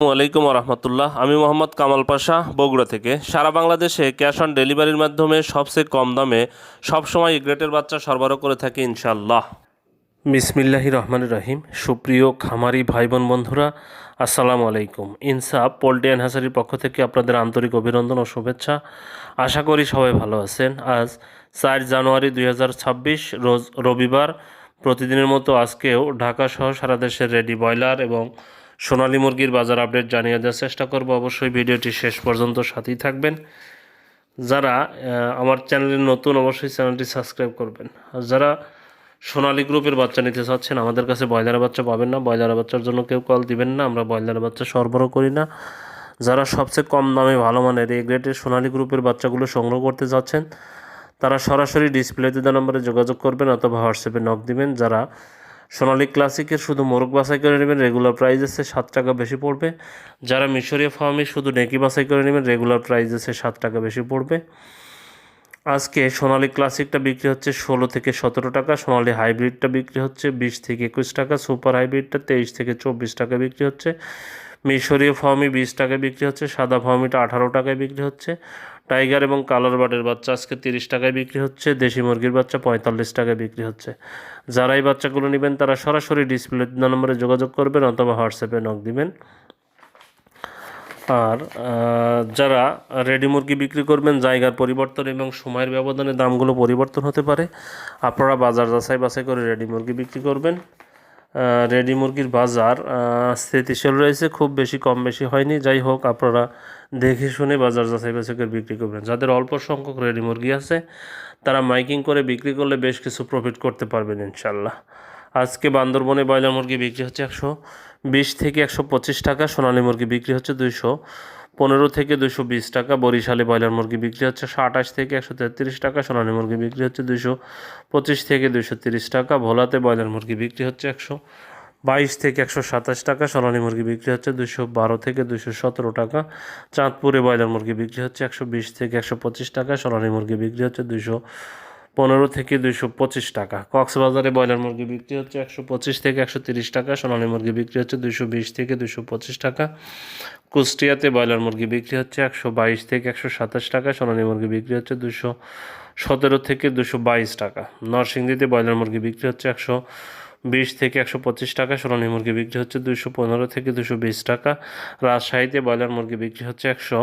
আলাইকুম রহমতুল্লাহ। আমি মোহাম্মদ কামাল পাশা, বগুড়া থেকে। সারা বাংলাদেশে ক্যাশ অন ডেলিভারির মাধ্যমে সবচেয়ে কম দামে সবসময় গ্রেটের বাচ্চা সরবরাহ করে থাকি ইনশাল্লাহ বিসমিল্লাহি রহমান রহিম। সুপ্রিয় খামারি ভাই বোন বন্ধুরা, আসসালামু আলাইকুম। ইনসাফ পোল্ট্রি অ্যান্ড হাসারির পক্ষ থেকে আপনাদের আন্তরিক অভিনন্দন ও শুভেচ্ছা। আশা করি সবাই ভালো আছেন। আজ চার জানুয়ারি দুই হাজার ছাব্বিশ, রোজ রবিবার। প্রতিদিনের মতো আজকেও ঢাকা সহ সারা দেশের রেডি ব্রয়লার এবং সোনালী মুরগির বাজার আপডেট জানিয়ে দেওয়ার চেষ্টা করব। অবশ্যই ভিডিওটি শেষ পর্যন্ত সাথেই থাকবেন। যারা আমার চ্যানেলে নতুন অবশ্যই চ্যানেলটি সাবস্ক্রাইব করবেন। আর যারা সোনালী গ্রুপের বাচ্চা নিতে চাচ্ছেন, আমাদের কাছে ব্রয়লারের বাচ্চা পাবেন না। ব্রয়লারের বাচ্চার জন্য কেউ কল দিবেন না। আমরা ব্রয়লারের বাচ্চা সরবরাহ করি না। যারা সবচেয়ে কম দামে ভালো মানের এ গ্রেডের সোনালী গ্রুপের বাচ্চাগুলো সংগ্রহ করতে যাচ্ছেন তারা সরাসরি ডিসপ্লেতে দেওয়া নম্বরে যোগাযোগ করবেন অথবা হোয়াটসঅ্যাপে নক দিবেন। যারা সোনালী ক্লাসিকের শুধু মোরগ বাছাই করে নেবেন রেগুলার প্রাইস আছে সাত টাকা বেশি পড়বে। যারা মিশরীয় ফার্মে শুধু নেকি বাছাই করে নেবেন রেগুলার প্রাইস আছে সাত টাকা বেশি পড়বে। আজকে সোনালী ক্লাসিকটা বিক্রি হচ্ছে ষোলো থেকে সতেরো টাকা, সোনালী হাইব্রিডটা বিক্রি হচ্ছে বিশ থেকে একুশ টাকা, সুপার হাইব্রিডটা তেইশ থেকে চব্বিশ টাকা বিক্রি হচ্ছে। মিশরীয় ফার্মি বিশ টাকায় বিক্রি হচ্ছে, সাদা ফার্মিটা আঠারো টাকায় বিক্রি হচ্ছে। টাইগার এবং কালার বার্ডের বাচ্চা আজকে তিরিশ টাকায় বিক্রি হচ্ছে, দেশি মুরগির বাচ্চা পঁয়তাল্লিশ টাকায় বিক্রি হচ্ছে। যারা এই বাচ্চাগুলো নেবেন, তারা সরাসরি ডিসপ্লে নম্বরে যোগাযোগ করবেন অথবা হোয়াটসঅ্যাপে নক দিবেন। আর যারা রেডি মুরগি বিক্রি করবেন, জায়গার পরিবর্তন এবং সময়ের ব্যবধানে দামগুলো পরিবর্তন হতে পারে, আপনারা বাজার যাচাই বাছাই করে রেডি মুরগি বিক্রি করবেন। রেডি মুরগির বাজার স্থিতিশীল রয়েছে, খুব বেশি কম বেশি হয়নি। যাই হোক, আপনারা দেখে শুনে বাজার যাচাই বাছাই করে বিক্রি করবেন। যাদের অল্প সংখ্যক রেডি মুরগি আছে, তারা মাইকিং করে বিক্রি করলে বেশ কিছু প্রফিট করতে পারবেন ইনশাল্লাহ আজকে বান্দরবনে ব্রয়লার মুরগি বিক্রি হচ্ছে একশো বিশ থেকে একশো পঁচিশ টাকা, সোনালী মুরগি বিক্রি হচ্ছে দুইশো পনেরো থেকে দুশো বিশ টাকা, বরিশালে ব্রয়লার মুরগি বিক্রি হচ্ছে আঠাশ থেকে একশো তেত্রিশ টাকা, সোনালী মুরগি বিক্রি হচ্ছে দুশো পঁচিশ থেকে দুশো তিরিশ টাকা, ভোলাতে ব্রয়লার মুরগি বিক্রি হচ্ছে একশো বাইশ থেকে একশো সাতাশ টাকা, সোনালী মুরগি বিক্রি হচ্ছে দুশো বারো থেকে দুশো সতেরো টাকা, চাঁদপুরে ব্রয়লার মুরগি বিক্রি হচ্ছে একশো বিশ থেকে একশো পঁচিশ টাকা, সোনালী মুরগি বিক্রি হচ্ছে দুশো পনেরো থেকে দুইশো পঁচিশ টাকা। কক্সবাজারে ব্রয়লার মুরগি বিক্রি হচ্ছে একশো পঁচিশ থেকে একশো তিরিশ টাকা, সোনালী মুরগি বিক্রি হচ্ছে দুশো বিশ থেকে দুশো পঁচিশ টাকা। কুষ্টিয়াতে ব্রয়লার মুরগি বিক্রি হচ্ছে একশো বাইশ থেকে একশো সাতাশ টাকা, সোনালী মুরগি বিক্রি হচ্ছে দুশো সতেরো থেকে দুশো বাইশ টাকা। নরসিংদীতে ব্রয়লার মুরগি বিক্রি হচ্ছে একশো বিশ থেকে একশো পঁচিশ টাকা, সোনালী মুরগি বিক্রি হচ্ছে দুশো পনেরো থেকে দুশো বিশ টাকা। রাজশাহীতে ব্রয়লার মুরগি বিক্রি হচ্ছে একশো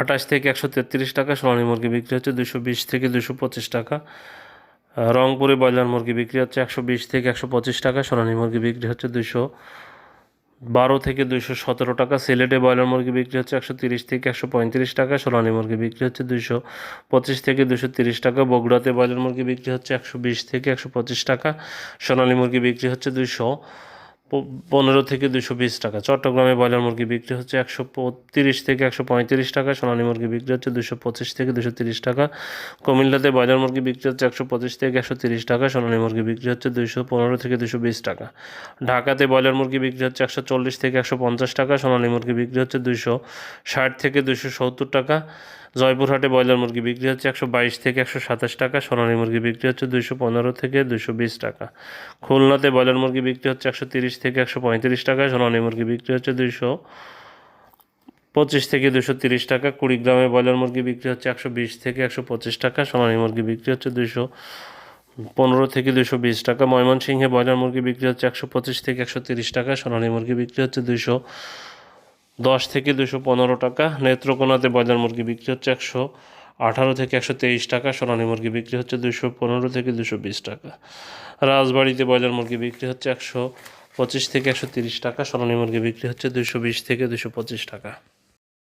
আঠাশ থেকে একশো তেত্রিশ টাকা, সোনালী মুরগি বিক্রি হচ্ছে দুশো বিশ থেকে দুশো পঁচিশ টাকা। রংপুরে ব্রয়লার মুরগি বিক্রি হচ্ছে একশো বিশ থেকে একশো পঁচিশ টাকা, সোনালী মুরগি বিক্রি হচ্ছে দুশো বারো থেকে দুশো সতেরো টাকা। সিলেটে ব্রয়লার মুরগি বিক্রি হচ্ছে একশো তিরিশ থেকে একশো পঁয়ত্রিশ টাকা, সোনালী মুরগি বিক্রি হচ্ছে দুশো পঁচিশ থেকে দুশো তিরিশ টাকা। বগুড়াতে ব্রয়লার মুরগি বিক্রি হচ্ছে একশো বিশ থেকে একশো পঁচিশ টাকা, সোনালী মুরগি বিক্রি হচ্ছে দুশো পনেরো থেকে দুশো বিশ টাকা। চট্টগ্রামে ব্রয়লার মুরগি বিক্রি হচ্ছে একশো তিরিশ থেকে একশো পঁয়ত্রিশ টাকা, সোনালী মুরগি বিক্রি হচ্ছে দুশো পঁচিশ থেকে দুশো তিরিশ টাকা, কুমিল্লাতে ব্রয়লার মুরগি বিক্রি হচ্ছে একশো পঁচিশ থেকে একশো তিরিশ টাকা, সোনালী মুরগি বিক্রি হচ্ছে দুশো পনেরো থেকে দুশো বিশ টাকা। ঢাকাতে ব্রয়লার মুরগি বিক্রি হচ্ছে একশো চল্লিশ থেকে একশো পঞ্চাশ টাকা, সোনালী মুরগি বিক্রি হচ্ছে দুশো ষাট থেকে দুশো সত্তর টাকা জয়পুরহাটে ব্রয়লার মুরগি বিক্রি হচ্ছে একশো বাইশ থেকে একশো সাতাশ টাকা, সোনালী মুরগি বিক্রি হচ্ছে দুশো পনেরো থেকে দুশো বিশ টাকা। খুলনাতে ব্রয়লার মুরগি বিক্রি হচ্ছে একশো তিরিশ থেকে একশো পঁয়ত্রিশ টাকা, সোনালী মুরগি বিক্রি হচ্ছে দুশো পঁচিশ থেকে দুশো তিরিশ টাকা। কুড়িগ্রামে ব্রয়লার মুরগি বিক্রি হচ্ছে একশো বিশ থেকে একশো পঁচিশ টাকা, সোনালী মুরগি বিক্রি হচ্ছে দুশো পনেরো থেকে দুশো বিশ টাকা। ময়মনসিংহে ব্রয়লার মুরগি বিক্রি হচ্ছে একশো পঁচিশ থেকে একশো তিরিশ টাকা, সোনালী মুরগি বিক্রি হচ্ছে দুশো দশ থেকে দুশো পনেরো টাকা। নেত্রকোনাতে ব্রয়লার মুরগি বিক্রি হচ্ছে একশো আঠারো থেকে একশো তেইশ টাকা, সোনালী মুরগি বিক্রি হচ্ছে দুশো পনেরো থেকে দুশো বিশ টাকা। রাজবাড়িতে ব্রয়লার মুরগি বিক্রি হচ্ছে একশো পঁচিশ থেকে একশো তিরিশ টাকা, সোনালী মুরগি বিক্রি হচ্ছে দুশো বিশ থেকে দুশো পঁচিশ টাকা।